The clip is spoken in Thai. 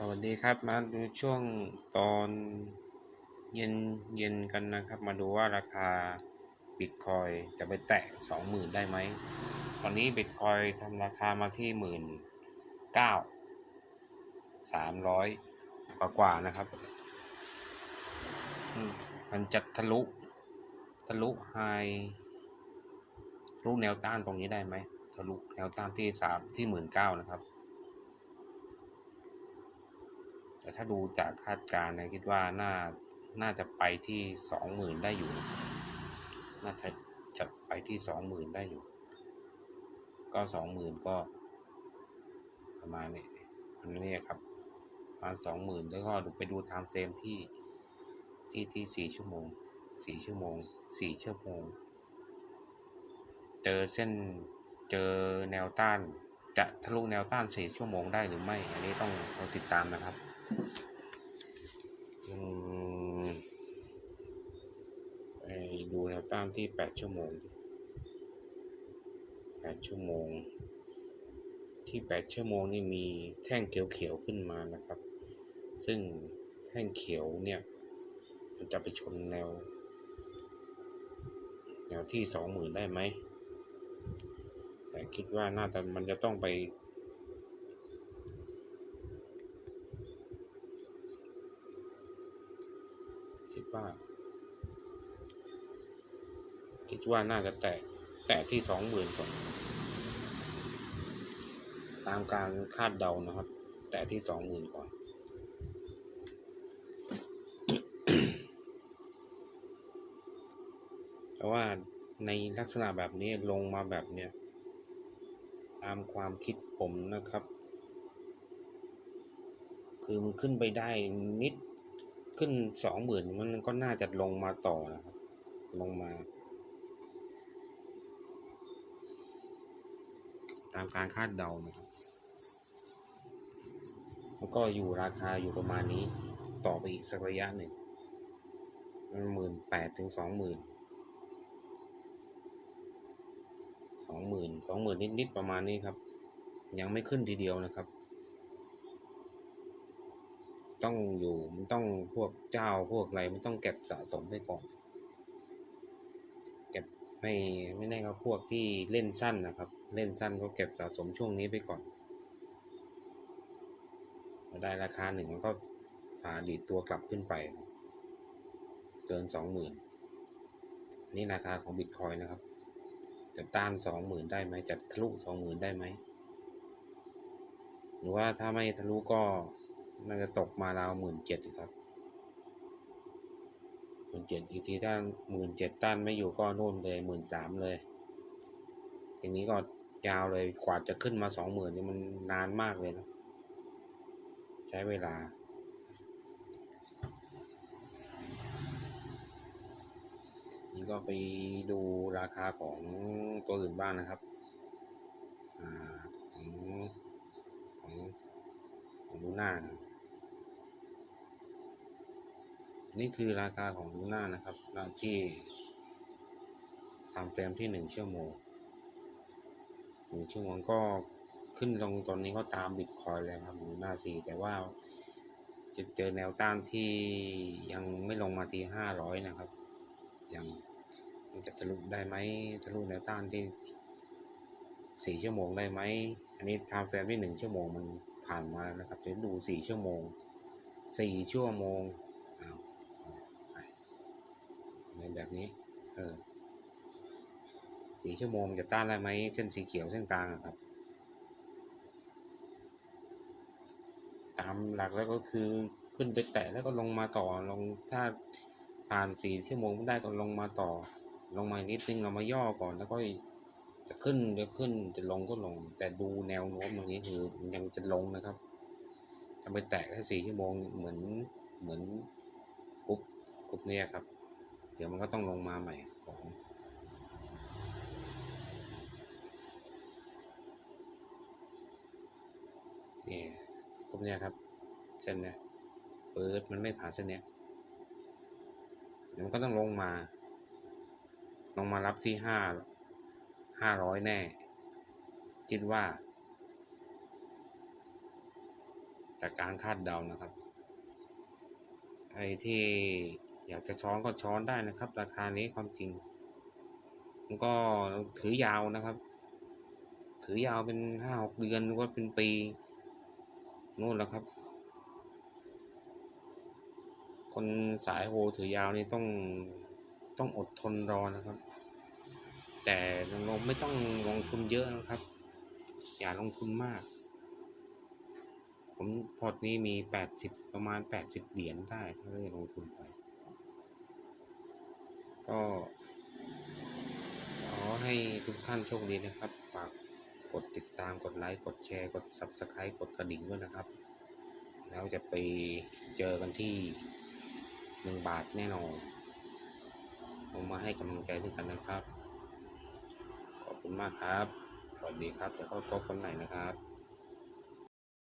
สวัสดีครับมาดูช่วงตอนเย็นเย็นกันนะครับ มาดูว่าราคาบิตคอยจะไปแตะสองหมื่นได้ไหมตอนนี้บิตคอยทำราคามาที่หมื่นเก้าสามร้อยกว่ากว่านะครับมมันจะทะลุ ทะลุไฮทะลุแนวต้านตรงนี้ได้ไหมทะลุแนวต้านที่สามที่หมื่นเก้านะครับ แต่ถ้าดูจากคาดการณ์นะคิดว่าน่าน่าจะไปที่สองหมื่นได้อยู่ น่าจะจะไปที่สองหมื่นได้อยู่ ก็สองหมื่นก็ ประมาณนี้อันนี้ครับประมาณสองหมื่นแล้วก็ดูไปดูไทม์เฟรมที่ที่ที่สี่ชั่วโมงสี่ชั่วโมงสี่ชั่วโมง เจอเส้นเจอแนวต้าน จะทะลุแนวต้านสี่ชั่วโมงได้หรือไม่ อันนี้ต้องเราติดตามนะครับ อืมไป ดูแนวต้านที่แปดชั่วโมงแปดชั่วโมง ที่แปดชั่วโมงนี่มีแท่งเขียวๆขึ้นมานะครับ ซึ่งแท่งเขียวเนี่ยมันจะไปชนแนว แนวที่สองหมื่นได้ไหม แต่คิดว่าน่าจะมันจะต้องไปคิดว่า คิดว่าน่าจะแตะแตะที่สองหมื่นก่อนตามการคาดเดานะครับ แตะที่สองหมื่นก่อนแต่ว่าในลักษณะแบบนี้ลงมาแบบเนี้ยตามความคิดผมนะครับ คือมันขึ้นไปได้นิดขึ้นสองหมื่นมันก็น่าจะลงมาต่อนะครับ ลงมา ตามการคาดเดานะครับแล้วก็อยู่ราคาอยู่ประมาณนี้ ต่อไปอีกสักระยะหนึ่งมันหมื่นแปดถึงสองหมื่นสองหมื่นสองหมื่นนิดๆประมาณนี้ครับ ยังไม่ขึ้นทีเดียวนะครับ ต้องอยู่มันต้องพวกเจ้าพวกอะไรมันต้องเก็บสะสมไปก่อน ไม่ไม่ได้ครับพวกที่เล่นสั้นนะครับ เล่นสั้นก็เก็บสะสมช่วงนี้ไปก่อนได้ราคาหนึ่งมันก็พาดีดตัวกลับขึ้นไป เกินสองหมื่นนี่ราคาของบิตคอยนะครับ จะต้านสองหมื่นได้ไหมจะทะลุสองหมื่นได้ไหมหรือว่าถ้าไม่ทะลุก็น่าจะตกมา ราวหมื่นเจ็ดครับ มื่นเจ็ดอีกทีถ้าหมื่นเจ็ดต้านไม่อยู่ก็โน่นเลยหมื่นสามเลยทีนี้ก็ยาวเลยกว่าจะขึ้นมาสองหมื่นนี่มันนานมากเลยนะใช้เวลา นี่ก็ไปดูราคาของตัวอื่นบ้างนะครับอของของของลูน่าอั นนี้คือราคาของลูน่านะครับที่ทำเฟรมที่หนึ่งชั่วโมงหนึ่งชั่วโมงก็ขึ้นลงตอนนี้ก็ตามบิตคอยเลยครับลูน่าสี่แต่ว่าจะเจอแนวต้านที่ยังไม่ลงมาที่ห้าร้อยนะครับ ยังจะทะลุได้ไหมทะลุแนวต้านที่สี่ชั่วโมงได้ไหม อันนี้ทม์เฟรมที่หนึ่งชั่วโมงมันผ่านมาแล้วนะครับจะดูสี่ชั่วโมงสี่ชั่วโมง ในแบบนี้ เออสี่ชั่วโมงจะต้านได้ไหมเส้นสีเขียวเส้นกลางอะครับ ตามหลักแล้วก็คือขึ้นไปแตะแล้วก็ลงมาต่อลงถ้าผ่านสี่ชั่วโมงไม่ได้ก็ลงมาต่อ ลงมานิดนึงเรามาย่อก่อนแล้วก็จะขึ้นจะขึ้นจะลงก็ลง แต่ดูแนวโน้มตรงนี้คือยังจะลงนะครับจะไปแตะแค่สี่ชั่วโมงเหมือนเหมือนกรุ๊ปกรุ๊ปเนี่ยครับ เดี๋ยวมันก็ต้องลงมาใหม่ของนี่กรุ๊ปเนี่ยครับ เส้นเนี่ยเปิดมันไม่ผ่านเส้นเนี้ยเดี๋ยวมันก็ต้องลงมา ลงมารับที่ห้าห้าร้อยแน่ คิดว่า จากการคาดเดานะครับใครที่ อยากจะช้อนก็ช้อนได้นะครับ ราคานี้ความจริงมันก็ถือยาวนะครับ ถือยาวเป็นห้าหกเดือนหรือว่าเป็นปีนู่นแหล้วครับ คนสายโฮถือยาวนี่ต้องต้องอดทนรอนะครับ แต่เราไม่ต้องลงทุนเยอะนะครับ อย่าลงทุนมาก ผมพอร์ตนี้มีแปดสิบประมาณแปดสิบเหรียญได้ถ้าได้ลงทุนไป ก็ขอให้ทุกท่านโชคดีนะครับ ฝากกดติดตามกดไลค์กดแชร์กด Subscribe กดกระดิ่งด้วยนะครับ แล้วจะไปเจอกันที่หนึ่งบาทแน่นอนผมมาให้กำลังใจด้วยกันนะครับ ขอบคุณมากครับ สวัสดีครับ เดี๋ยวเขาพบกันใหม่นะครับ